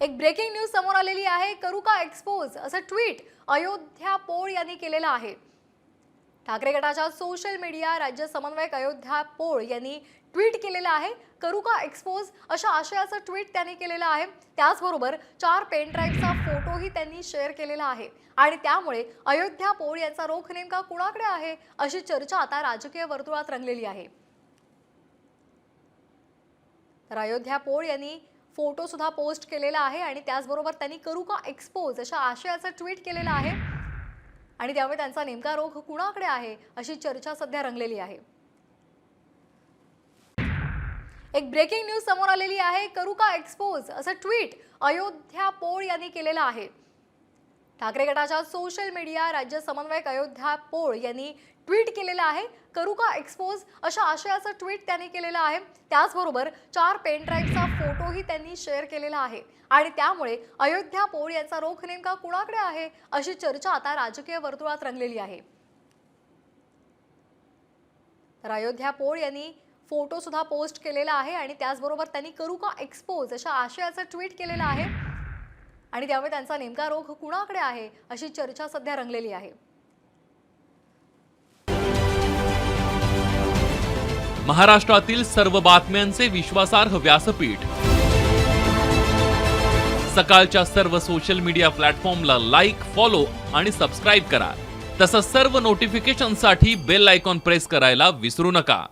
एक breaking news समोर आलेली आहे. करू का एक्सपोज असं ट्विट अयोध्या पोळ यांनी केलेलं आहे. ठाकरे गटाच्या सोशल मीडिया राज्य समन्वयक अयोध्या पोळ यांनी ट्विट केलेलं आहे. करू का एक्सपोज अशा आशयाचं ट्विट त्यांनी केलेलं आहे. त्याचबरोबर चार पेन ड्राईव्हचा फोटोही त्यांनी शेअर केलेला आहे. आणि त्यामुळे अयोध्या पोळ यांचा रोख नेमका कुणाकडे आहे अशी चर्चा आता राजकीय वर्तुळात रंगलेली आहे. तर अयोध्या पोळ यांनी फोटोसुद्धा पोस्ट केलेला आहे आणि त्याचबरोबर त्यांनी करू का एक्सपोज अशा आशयाचं ट्विट केलेलं आहे. आणि त्यामुळे त्यांचा नेमका रोग कुणाकडे आहे अशी चर्चा सध्या रंगलेली आहे. एक ब्रेकिंग न्यूज समोर आलेली आहे करू का एक्सपोज असं ट्विट अयोध्या पोळ यांनी केलेलं आहे. ठाकरे गटाच्या सोशल मीडिया राज्य समन्वयक अयोध्या पोळ यांनी ट्विट केलेलं आहे. करू का एक्सपोज अशा आशयाचं ट्विट त्यांनी केलेलं आहे. त्याचबरोबर चार पेन ड्राईव्हचा फोटोही त्यांनी शेअर केलेला आहे. आणि त्यामुळे अयोध्या पोळ यांचा रोख नेमका कुणाकडे आहे? अशी चर्चा आता राजकीय वर्तुळात रंगलेली आहे. तर अयोध्या पोळ यांनी फोटोसुद्धा पोस्ट केलेला आहे. आणि त्याचबरोबर त्यांनी करू का एक्सपोज अशा आशयाचं ट्विट केलेलं आहे. आणि त्यामुळे त्यांचा नेमका रोग कुणाकडे आहे अशी चर्चा सध्या रंगलेली आहे. महाराष्ट्रातील सर्व बातम्यांचे विश्वासार्ह व्यासपीठ. सकाळच्या सर्व सोशल मीडिया प्लॅटफॉर्मला लाईक फॉलो आणि सबस्क्राईब करा. तसंच सर्व नोटिफिकेशनसाठी बेल आयकॉन प्रेस करायला विसरू नका.